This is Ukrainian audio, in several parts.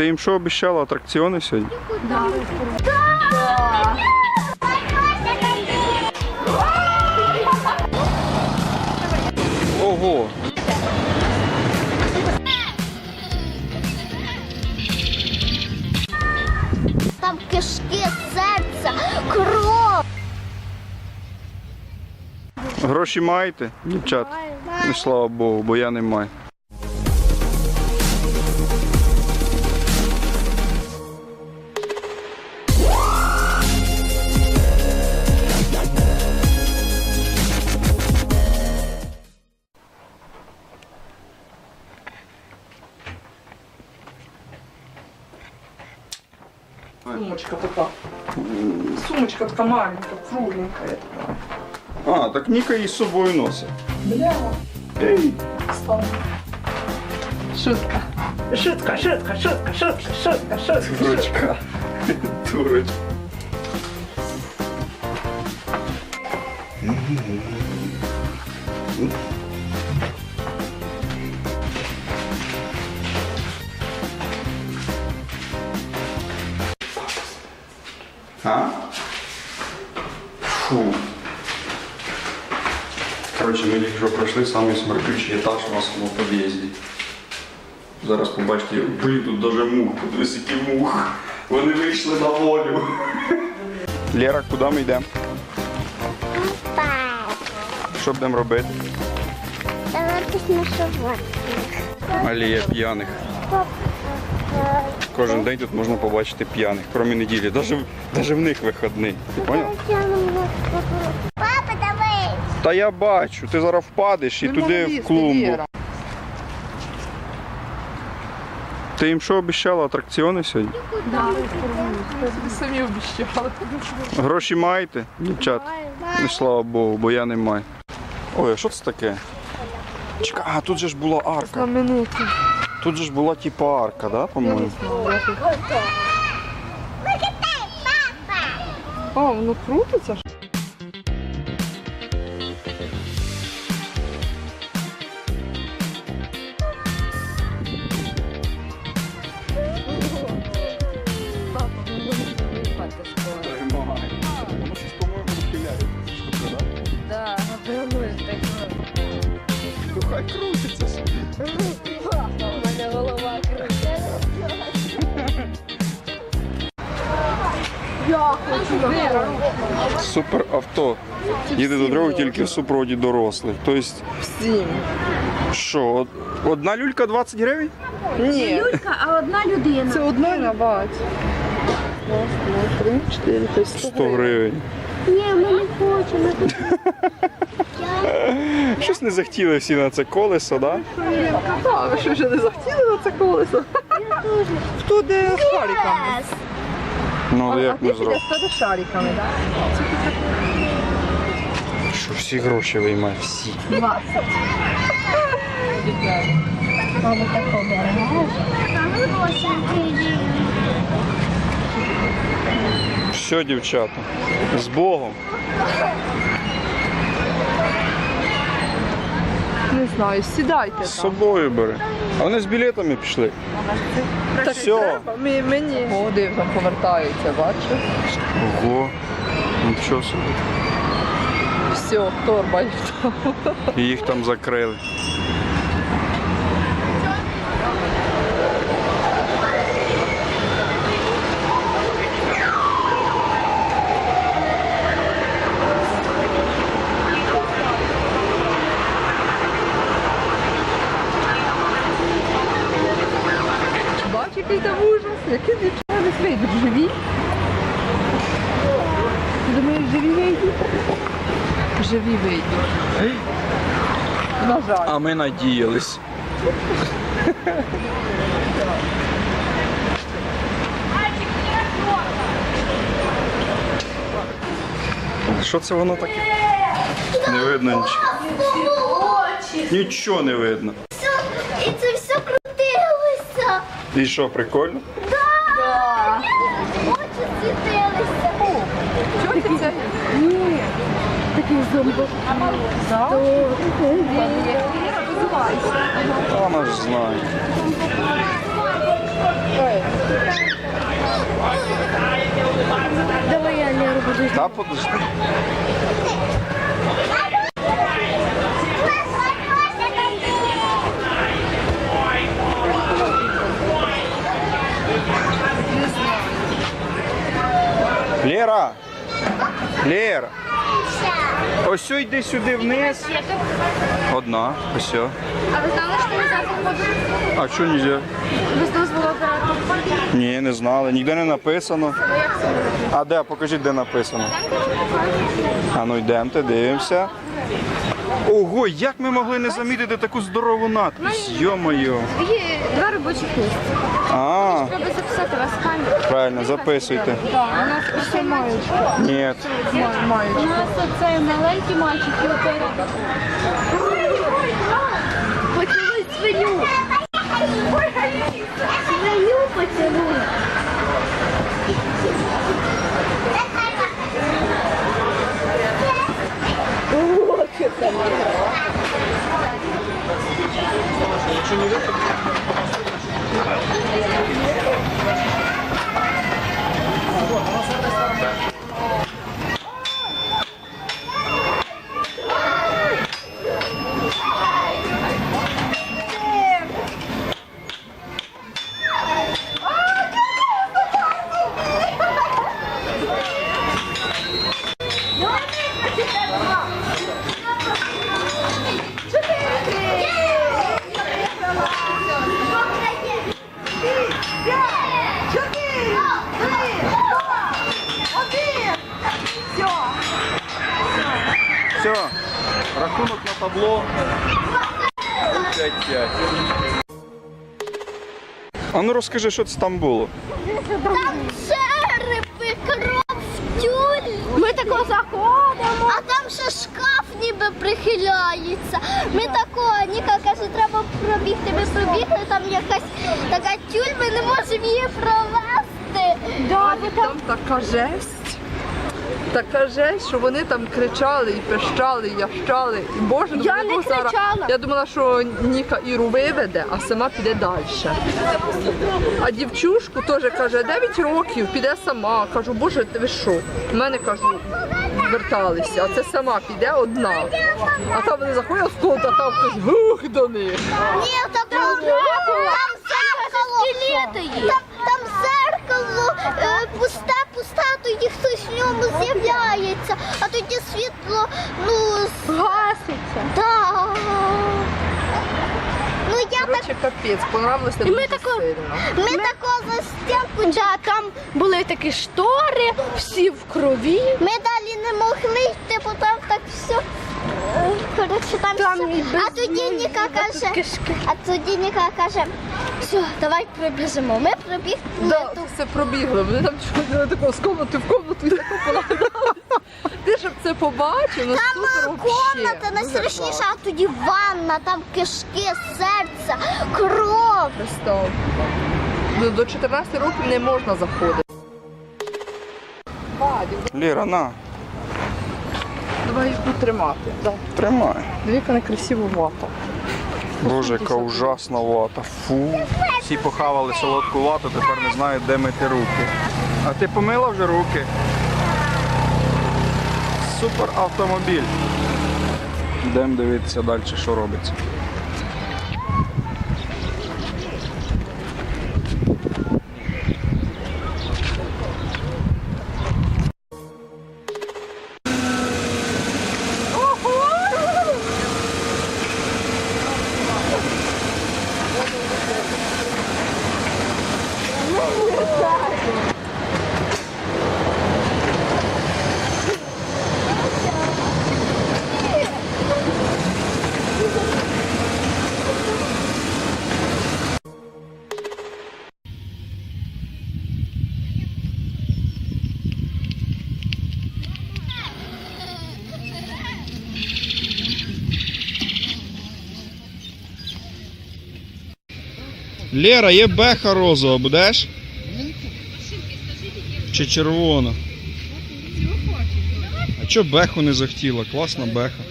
Ти їм що обіцяла? Атракціони сьогодні? Ого! Там кишки, серця, кров. Гроші маєте, дівчат? Ну, слава Богу, бо я не маю. Сумочка така. Сумочка така маленька, кругленькая. А, так Ніка її з собою носить. Бля, Ей, стала. Шутка. Шутка, шутка, шутка, шутка, шутка, шутка. дурочка. Дурочка. А? Фу. Коротше, ми тільки що пройшли самий смердючий етаж у нас в під'їзді. Зараз побачите, блін, тут даже мух, подивись, які мух. Вони вийшли на волю. Лера, куди ми йдемо? Що будемо робити? Дивитись на животних. Алія п'яних. Кожен день тут можна побачити п'яних, крім неділі. Даже, даже в них вихідний. Поняв? Папа, давай. Та я бачу, ти зараз впадеш і туди в клумбу. Ти їм що обіцяла? Атракціони сьогодні? Самі обіщали. Гроші маєте, дівчат? Ну, слава Богу, бо я не маю. Ой, а що це таке? Чекай, а тут же ж була арка. Знаменитий. Тут же ж була типа арка, да, по-моєму? А, воно крутиться? Супер авто. Їде до дороги тільки в супроводі дорослих. Тобто, Всім. що, одна люлька 20 гривень? Ні, Люлька, а одна людина. це одна на бать. Раз, два, три, чотири, п'ять, 100 гривень. Ні, ми не хочемо. Щось не захотіли всі на це колесо, да? А, ви що вже не захотіли на це колесо? Хто де з шариками? Ну, але як не ти зробиш? підеш хто шариками, так? Що всі гроші виймає, всі. Все, дівчата, з Богом. Не знаю, сідайте З собою бери. А вони з білетами пішли. Так Все. Ми, мені. О, див, там повертається, бачиш? Ого. Нічого собі. Все, торба їх там. І їх там закрили. На жаль. А ми надіялись. Що це воно таке? Не видно нічого. Нічого не видно. І це все крутилося. І що, прикольно? Да. Очі світилися. Чого ти це? Такий зомбо. Вона ж знає. Давай я Леру буду. Та подожди. Лера! Лера! Ось йди сюди вниз. Одна, ось. А ви знали, що ми завтра ходимо? А що нельзя? Без дозволу оператора? Ні, не знали. Ніде не написано. А де? Покажіть, де написано. А ну йдемте, дивимося. Ого, як ми могли не замітити таку здорову надпись? Йо-моє. Є два робочих місця. А, Треба записати вас камеру. правильно, записуйте. Так, у нас усе мають. Ні. Мають. У нас оцей маленький мальчик і оператор. Поцілуй свиню. Свиню поцілуй. Все, рахунок на табло. 5-5. А ну розкажи, що це там було? Там черепи, кров, тюль. Ми тако заходимо. А там ще шкаф ніби прихиляється. Ми тако, Ніка каже, треба пробігти. Ми пробігли, там якась така тюль, ми не можемо її провести. Да, Там така жесть. Така жесть, що вони там кричали і пищали, і ящали. І Боже, ну Я вони не зараз- кричала. Я думала, що Ніка Іру виведе, а сама піде далі. А дівчушку теж каже, 9 років, піде сама. Кажу, боже, ти ви що? В мене кажу, верталися, а це сама піде одна. А там вони заходять в коло, а там хтось гух до них. Ні, там, там, зеркало. Там, там зеркало е, пусте, тоді хтось в ньому з'являється, а тоді світло, ну, гаситься. Да. Ну я так. Капець, понравилося дуже сильно. Ми такого за стінку, да, там були такі штори, всі в крові. Ми далі не могли йти, бо там так все. е, Коротше, там, все. А тоді Ніка каже, а тоді Ніка каже, все, давай прибіжимо. Ми прибігли. Да, все пробігли. Вони там чого такого з комнати в комнату і. Ти щоб це побачив, ну Там супер вообще. комната найстрашніша, а тоді ванна, там кишки, серця, кров. Ну, до 14 років не можна заходити. Лера, на, давай їх тут тримати. Да. тримай. Дивіться на красиву вату. Боже, яка ужасна вата. Фу. Всі похавали солодку вату, тепер не знають, де мити руки. А ти помила вже руки? Супер автомобіль. Йдемо дивитися далі, що робиться. Лера, є беха розова, будеш? Чи червона? А чо беху не захотіла? Класна беха.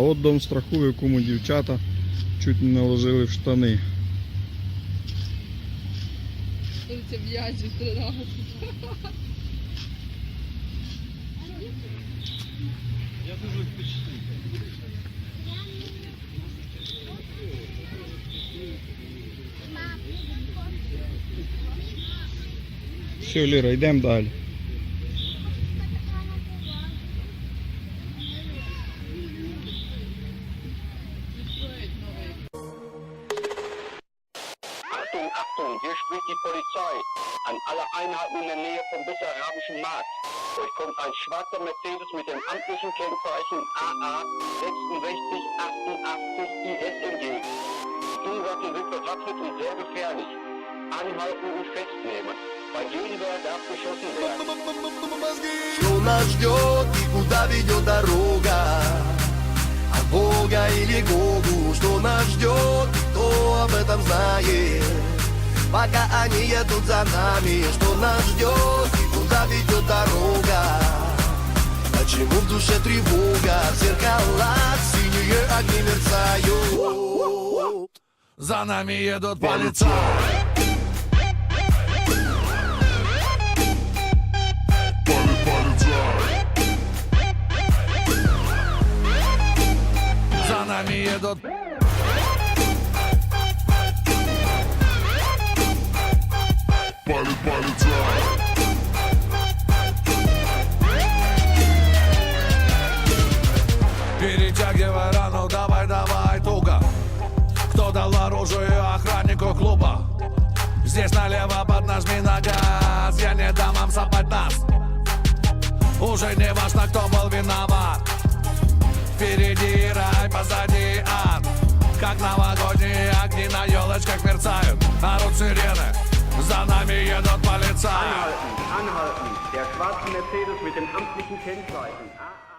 От дом страху, в якому дівчата чуть не наложили в штани. Це в'язі тринадцять. Все, Ліра, йдемо далі. die Polizei. An alle Einheiten in der Nähe vom Bessarabischen Markt. Euch kommt ein schwarzer Mercedes mit dem amtlichen Kennzeichen AA 6688 IS entgegen. Die Unwaffe sind bewaffnet und sehr gefährlich. Anhalten und festnehmen. Bei Gegenwehr darf geschossen werden. Что нас ждет и куда ведет дорога От Бога или Богу Что нас ждет и кто об этом знает Пока они едут за нами Что нас ждет и куда ведет дорога? Почему в душе тревога? В зеркалах синие огни мерцают. За нами едут полицаи За нами едут Перетягивай рану, давай, давай, туго. Кто дал оружие охраннику клуба? Здесь налево поднажми на газ. Я не дам вам сопать нас. Уже не важно, кто был виноват. Впереди рай, позади ад. Как новогодние огни на елочках мерцают. Орут сирены, za nami jedno paleca. Anhalten, anhalten. Der schwarze Mercedes mit dem amtlichen Kennzeichen. Ah.